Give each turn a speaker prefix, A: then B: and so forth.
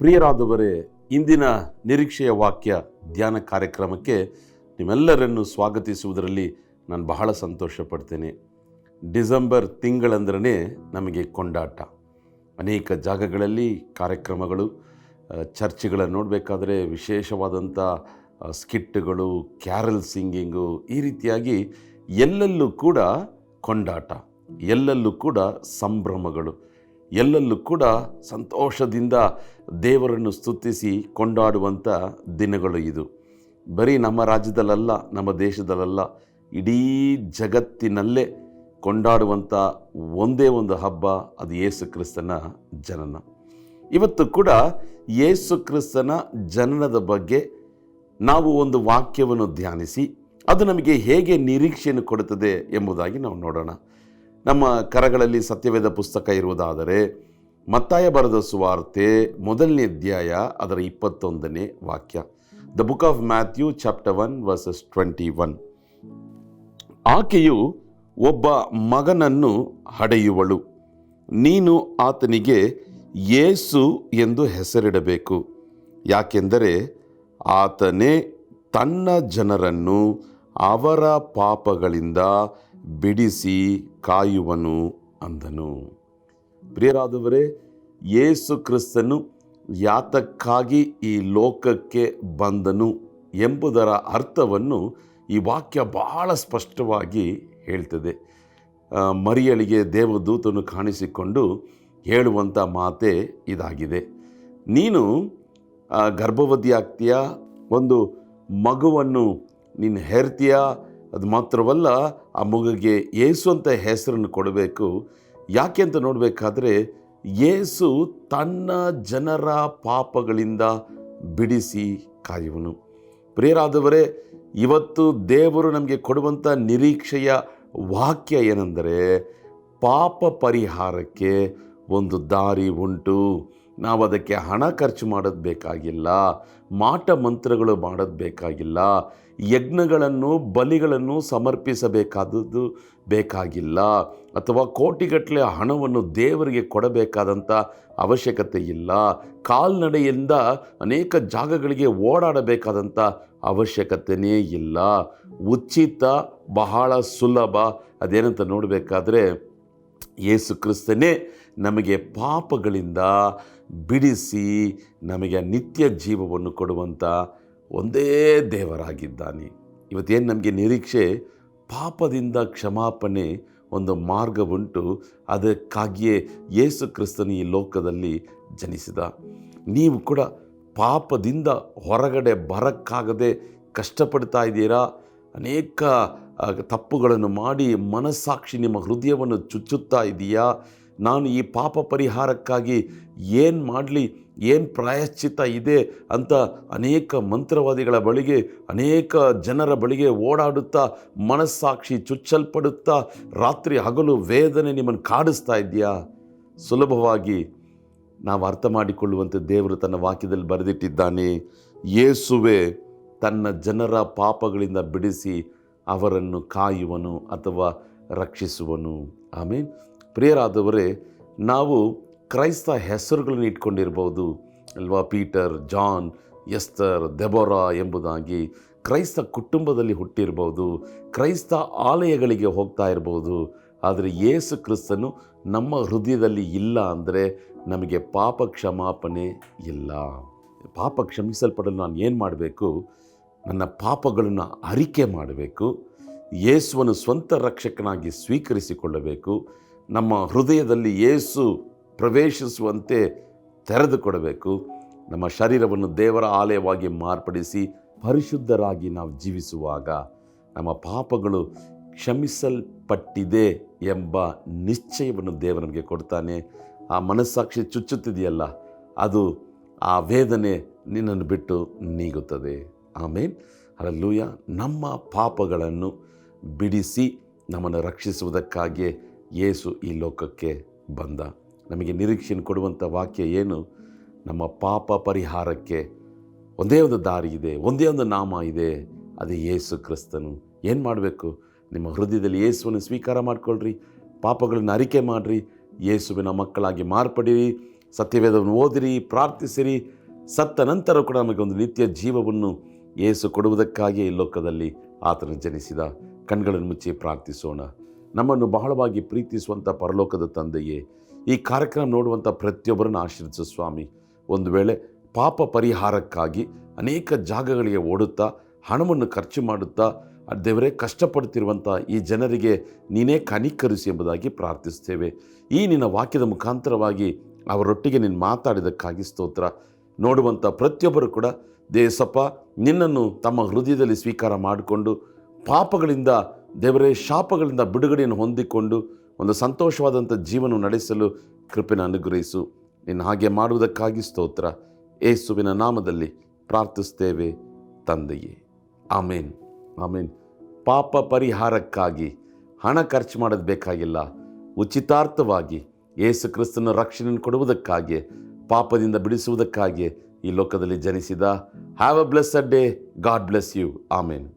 A: ಪ್ರಿಯರಾದವರೇ, ಇಂದಿನ ನಿರೀಕ್ಷೆಯ ವಾಕ್ಯ ಧ್ಯಾನ ಕಾರ್ಯಕ್ರಮಕ್ಕೆ ನಿಮ್ಮೆಲ್ಲರನ್ನು ಸ್ವಾಗತಿಸುವುದರಲ್ಲಿ ನಾನು ಬಹಳ ಸಂತೋಷ ಪಡ್ತೇನೆ ಡಿಸೆಂಬರ್ ತಿಂಗಳಂದ್ರೆ ನಮಗೆ ಕೊಂಡಾಟ. ಅನೇಕ ಜಾಗಗಳಲ್ಲಿ ಕಾರ್ಯಕ್ರಮಗಳು ಚರ್ಚೆಗಳನ್ನು ನೋಡಬೇಕಾದ್ರೆ ವಿಶೇಷವಾದಂಥ ಸ್ಕಿಟ್ಗಳು, ಕ್ಯಾರಲ್ ಸಿಂಗಿಂಗು ಈ ರೀತಿಯಾಗಿ ಎಲ್ಲೆಲ್ಲೂ ಕೂಡ ಕೊಂಡಾಟ, ಎಲ್ಲೆಲ್ಲೂ ಕೂಡ ಸಂಭ್ರಮಗಳು. ಎಲ್ಲೆಲ್ಲೂ ಕೂಡ ಸಂತೋಷದಿಂದ ದೇವರನ್ನು ಸ್ತುತಿಸಿ ಕೊಂಡಾಡುವಂಥ ದಿನಗಳು ಇದು. ಬರೀ ನಮ್ಮ ರಾಜ್ಯದಲ್ಲಲ್ಲ, ನಮ್ಮ ದೇಶದಲ್ಲಲ್ಲ, ಇಡೀ ಜಗತ್ತಿನಲ್ಲೇ ಕೊಂಡಾಡುವಂಥ ಒಂದೇ ಒಂದು ಹಬ್ಬ ಅದು ಯೇಸು ಕ್ರಿಸ್ತನ ಜನನ. ಇವತ್ತು ಕೂಡ ಯೇಸು ಕ್ರಿಸ್ತನ ಜನನದ ಬಗ್ಗೆ ನಾವು ಒಂದು ವಾಕ್ಯವನ್ನು ಧ್ಯಾನಿಸಿ, ಅದು ನಮಗೆ ಹೇಗೆ ನಿರೀಕ್ಷೆಯನ್ನು ಕೊಡುತ್ತದೆ ಎಂಬುದಾಗಿ ನಾವು ನೋಡೋಣ. ನಮ್ಮ ಕರಗಳಲ್ಲಿ ಸತ್ಯವೇದ ಪುಸ್ತಕ ಇರುವುದಾದರೆ ಮತ್ತಾಯ ಬರೆದ ಸುವಾರ್ತೆ ಮೊದಲನೇ ಅಧ್ಯಾಯ ಅದರ ಇಪ್ಪತ್ತೊಂದನೇ ವಾಕ್ಯ. The book of Matthew chapter one verses twenty one ಆಕೆಯು ಒಬ್ಬ ಮಗನನ್ನು ಹಡೆಯುವಳು. ನೀನು ಆತನಿಗೆ ಯೇಸು ಎಂದು ಹೆಸರಿಡಬೇಕು. ಯಾಕೆಂದರೆ ಆತನೇ ತನ್ನ ಜನರನ್ನು ಅವರ ಪಾಪಗಳಿಂದ ಬಿಡಿಸಿ ಕಾಯುವನು ಅಂದನು. ಪ್ರಿಯರಾದವರೇ, ಯೇಸು ಕ್ರಿಸ್ತನು ಯಾತಕ್ಕಾಗಿ ಈ ಲೋಕಕ್ಕೆ ಬಂದನು ಎಂಬುದರ ಅರ್ಥವನ್ನು ಈ ವಾಕ್ಯ ಬಹಳ ಸ್ಪಷ್ಟವಾಗಿ ಹೇಳ್ತದೆ. ಮರಿಯಳಿಗೆ ದೇವದೂತನು ಕಾಣಿಸಿಕೊಂಡು ಹೇಳುವಂಥ ಮಾತೆ ಇದಾಗಿದೆ. ನೀನು ಗರ್ಭವತಿ ಆಗ್ತೀಯ ಒಂದು ಮಗುವನ್ನು ನೀನು ಹೆರ್ತೀಯ? ಅದು ಮಾತ್ರವಲ್ಲ, ಆ ಮಗುಗೆ ಏಸು ಅಂತ ಹೆಸರನ್ನು ಕೊಡಬೇಕು. ಯಾಕೆ ಅಂತ ನೋಡಬೇಕಾದ್ರೆ ಯೇಸು ತನ್ನ ಜನರ ಪಾಪಗಳಿಂದ ಬಿಡಿಸಿ ಕಾಯುವನು. ಪ್ರಿಯರಾದವರೇ, ಇವತ್ತು ದೇವರು ನಮಗೆ ಕೊಡುವಂಥ ನಿರೀಕ್ಷೆಯ ವಾಕ್ಯ ಏನೆಂದರೆ, ಪಾಪ ಪರಿಹಾರಕ್ಕೆ ಒಂದು ದಾರಿ ಉಂಟು. ನಾವು ಅದಕ್ಕೆ ಹಣ ಖರ್ಚು ಮಾಡೋದು ಬೇಕಾಗಿಲ್ಲ, ಮಾಟ ಮಂತ್ರಗಳು ಮಾಡೋದು ಬೇಕಾಗಿಲ್ಲ, ಯಜ್ಞಗಳನ್ನು, ಬಲಿಗಳನ್ನು ಸಮರ್ಪಿಸಬೇಕಾದದ್ದು ಬೇಕಾಗಿಲ್ಲ, ಅಥವಾ ಕೋಟಿಗಟ್ಟಲೆ ಹಣವನ್ನು ದೇವರಿಗೆ ಕೊಡಬೇಕಾದಂಥ ಅವಶ್ಯಕತೆ ಇಲ್ಲ, ಕಾಲ್ನಡೆಯಿಂದ ಅನೇಕ ಜಾಗಗಳಿಗೆ ಓಡಾಡಬೇಕಾದಂಥ ಅವಶ್ಯಕತೆಯೇ ಇಲ್ಲ. ಉಚಿತ, ಬಹಳ ಸುಲಭ. ಅದೇನಂತ ನೋಡಬೇಕಾದ್ರೆ, ಯೇಸು ಕ್ರಿಸ್ತನೇ ನಮಗೆ ಪಾಪಗಳಿಂದ ಬಿಡಿಸಿ ನಮಗೆ ನಿತ್ಯ ಜೀವವನ್ನು ಕೊಡುವಂಥ ಒಂದೇ ದೇವರಾಗಿದ್ದಾನೆ. ಇವತ್ತೇನು ನಮಗೆ ನಿರೀಕ್ಷೆ? ಪಾಪದಿಂದ ಕ್ಷಮಾಪಣೆ ಒಂದು ಮಾರ್ಗವುಂಟು. ಅದಕ್ಕಾಗಿಯೇ ಯೇಸು ಕ್ರಿಸ್ತನ ಈ ಲೋಕದಲ್ಲಿ ಜನಿಸಿದ. ನೀವು ಕೂಡ ಪಾಪದಿಂದ ಹೊರಗಡೆ ಬರಕ್ಕಾಗದೆ ಕಷ್ಟಪಡ್ತಾ ಇದ್ದೀರಾ? ಅನೇಕ ತಪ್ಪುಗಳನ್ನು ಮಾಡಿ ಮನಸ್ಸಾಕ್ಷಿ ನಿಮ್ಮ ಹೃದಯವನ್ನು ಚುಚ್ಚುತ್ತಾ ಇದೆಯಾ ನಾನು ಈ ಪಾಪ ಪರಿಹಾರಕ್ಕಾಗಿ ಏನು ಮಾಡಲಿ, ಏನು ಪ್ರಾಯಶ್ಚಿತ್ತ ಇದೆ ಅಂತ ಅನೇಕ ಮಂತ್ರವಾದಿಗಳ ಬಳಿಗೆ, ಅನೇಕ ಜನರ ಬಳಿಗೆ ಓಡಾಡುತ್ತಾ, ಮನಸ್ಸಾಕ್ಷಿ ಚುಚ್ಚಲ್ಪಡುತ್ತಾ, ರಾತ್ರಿ ಹಗಲು ವೇದನೆ ನಿಮ್ಮನ್ನು ಕಾಡಿಸ್ತಾ ಇದೆಯಾ ಸುಲಭವಾಗಿ ನಾವು ಅರ್ಥ ಮಾಡಿಕೊಳ್ಳುವಂತೆ ದೇವರು ತನ್ನ ವಾಕ್ಯದಲ್ಲಿ ಬರೆದಿಟ್ಟಿದ್ದಾನೆ, ಯೇಸುವೆ, ತನ್ನ ಜನರ ಪಾಪಗಳಿಂದ ಬಿಡಿಸಿ ಅವರನ್ನು ಕಾಯುವನು ಅಥವಾ ರಕ್ಷಿಸುವನು. ಆಮೇಲೆ ಪ್ರಿಯರಾದವರೇ, ನಾವು ಕ್ರೈಸ್ತ ಹೆಸರುಗಳನ್ನು ಇಟ್ಕೊಂಡಿರ್ಬೋದು. ಅಲ್ವಾ? ಪೀಟರ್, ಜಾನ್, ಎಸ್ತರ್, ದೆಬೋರಾ ಎಂಬುದಾಗಿ ಕ್ರೈಸ್ತ ಕುಟುಂಬದಲ್ಲಿ ಹುಟ್ಟಿರ್ಬೋದು. ಕ್ರೈಸ್ತ ಆಲಯಗಳಿಗೆ ಹೋಗ್ತಾ ಇರ್ಬೋದು. ಆದರೆ ಯೇಸು ಕ್ರಿಸ್ತನು ನಮ್ಮ ಹೃದಯದಲ್ಲಿ ಇಲ್ಲ ಅಂದರೆ ನಮಗೆ ಪಾಪ ಕ್ಷಮಾಪಣೆ ಇಲ್ಲ. ಪಾಪ ಕ್ಷಮಿಸಲ್ಪಡಲು ನಾನು ಏನು ಮಾಡಬೇಕು? ನನ್ನ ಪಾಪಗಳನ್ನು ಅರಿಕೆ ಮಾಡಬೇಕು. ಯೇಸುವನ್ನು ಸ್ವಂತ ರಕ್ಷಕನಾಗಿ ಸ್ವೀಕರಿಸಿಕೊಳ್ಳಬೇಕು. ನಮ್ಮ ಹೃದಯದಲ್ಲಿ ಯೇಸು ಪ್ರವೇಶಿಸುವಂತೆ ತೆರೆದುಕೊಡಬೇಕು. ನಮ್ಮ ಶರೀರವನ್ನು ದೇವರ ಆಲಯವಾಗಿ ಮಾರ್ಪಡಿಸಿ ಪರಿಶುದ್ಧರಾಗಿ ನಾವು ಜೀವಿಸುವಾಗ ನಮ್ಮ ಪಾಪಗಳು ಕ್ಷಮಿಸಲ್ಪಟ್ಟಿದೆ ಎಂಬ ನಿಶ್ಚಯವನ್ನು ದೇವರು ನಮಗೆ ಕೊಡ್ತಾನೆ. ಆ ಮನಸ್ಸಾಕ್ಷಿ ಚುಚ್ಚುತ್ತಿದೆಯಲ್ಲ, ಅದು ಆ ವೇದನೆ ನಿನ್ನನ್ನು ಬಿಟ್ಟು ನೀಗುತ್ತದೆ. ಆಮೇಲೆ ಅಲ್ಲೂಯ ನಮ್ಮ ಪಾಪಗಳನ್ನು ಬಿಡಿಸಿ ನಮ್ಮನ್ನು ರಕ್ಷಿಸುವುದಕ್ಕಾಗಿಯೇ ಯೇಸು ಈ ಲೋಕಕ್ಕೆ ಬಂದ. ನಮಗೆ ನಿರೀಕ್ಷೆಯನ್ನು ಕೊಡುವಂಥ ವಾಕ್ಯ ಏನು? ನಮ್ಮ ಪಾಪ ಪರಿಹಾರಕ್ಕೆ ಒಂದೇ ಒಂದು ದಾರಿ ಇದೆ, ಒಂದೇ ಒಂದು ನಾಮ ಇದೆ, ಅದು ಯೇಸು ಕ್ರಿಸ್ತನು. ಏನು ಮಾಡಬೇಕು? ನಿಮ್ಮ ಹೃದಯದಲ್ಲಿ ಯೇಸುವನ್ನು ಸ್ವೀಕಾರ ಮಾಡಿಕೊಳ್ಳ್ರಿ ಪಾಪಗಳನ್ನು ಅರಿಕೆ ಮಾಡಿರಿ, ಯೇಸುವಿನ ಮಕ್ಕಳಾಗಿ ಮಾರ್ಪಡಿರಿ, ಸತ್ಯವೇದವನ್ನು ಓದಿರಿ, ಪ್ರಾರ್ಥಿಸಿರಿ, ಸತ್ತ ನಂತರ ಕೂಡ ನಮಗೆ ಒಂದು ನಿತ್ಯ ಜೀವವನ್ನು ಯೇಸು ಕೊಡುವುದಕ್ಕಾಗಿ ಈ ಲೋಕದಲ್ಲಿ ಆತನು ಜನಿಸಿದ. ಕಣ್ಗಳನ್ನು ಮುಚ್ಚಿ ಪ್ರಾರ್ಥಿಸೋಣ. ನಮ್ಮನ್ನು ಬಹಳವಾಗಿ ಪ್ರೀತಿಸುವಂಥ ಪರಲೋಕದ ತಂದೆಯೇ, ಈ ಕಾರ್ಯಕ್ರಮ ನೋಡುವಂಥ ಪ್ರತಿಯೊಬ್ಬರನ್ನು ಆಶೀರ್ವಿಸು ಸ್ವಾಮಿ. ಒಂದು ವೇಳೆ ಪಾಪ ಪರಿಹಾರಕ್ಕಾಗಿ ಅನೇಕ ಜಾಗಗಳಿಗೆ ಓಡುತ್ತಾ, ಹಣವನ್ನು ಖರ್ಚು ಮಾಡುತ್ತಾ ದೇವರೇ ಕಷ್ಟಪಡುತ್ತಿರುವಂಥ ಈ ಜನರಿಗೆ ನೀನೇ ಕನಿಕರಿಸಿ ಎಂಬುದಾಗಿ ಪ್ರಾರ್ಥಿಸ್ತೇವೆ ಈ ನಿನ್ನ ವಾಕ್ಯದ ಮುಖಾಂತರವಾಗಿ ಅವರೊಟ್ಟಿಗೆ ನೀನು ಮಾತಾಡಿದಕ್ಕಾಗಿ ಸ್ತೋತ್ರ. ನೋಡುವಂಥ ಪ್ರತಿಯೊಬ್ಬರು ಕೂಡ, ದೇಸಪ್ಪ, ನಿನ್ನನ್ನು ತಮ್ಮ ಹೃದಯದಲ್ಲಿ ಸ್ವೀಕಾರ ಮಾಡಿಕೊಂಡು ಪಾಪಗಳಿಂದ ದೇವರೇ, ಶಾಪಗಳಿಂದ ಬಿಡುಗಡೆಯನ್ನು ಹೊಂದಿಕೊಂಡು ಒಂದು ಸಂತೋಷವಾದಂಥ ಜೀವನ ನಡೆಸಲು ಕೃಪೆನ ಅನುಗ್ರಹಿಸು. ನೀನು ಹಾಗೆ ಮಾಡುವುದಕ್ಕಾಗಿ ಸ್ತೋತ್ರ. ಏಸುವಿನ ನಾಮದಲ್ಲಿ ಪ್ರಾರ್ಥಿಸ್ತೇವೆ ತಂದೆಯೇ. ಆಮೇನ್. ಆಮೇನ್. ಪಾಪ ಪರಿಹಾರಕ್ಕಾಗಿ, ಹಣ ಖರ್ಚು ಮಾಡೋದು ಬೇಕಾಗಿಲ್ಲ. ಉಚಿತಾರ್ಥವಾಗಿ ಏಸು ಕ್ರಿಸ್ತನ ರಕ್ಷಣೆಯನ್ನು ಕೊಡುವುದಕ್ಕಾಗಿ, ಪಾಪದಿಂದ ಬಿಡಿಸುವುದಕ್ಕಾಗಿ ಈ ಲೋಕದಲ್ಲಿ ಜನಿಸಿದ. Have a blessed day God bless you amen.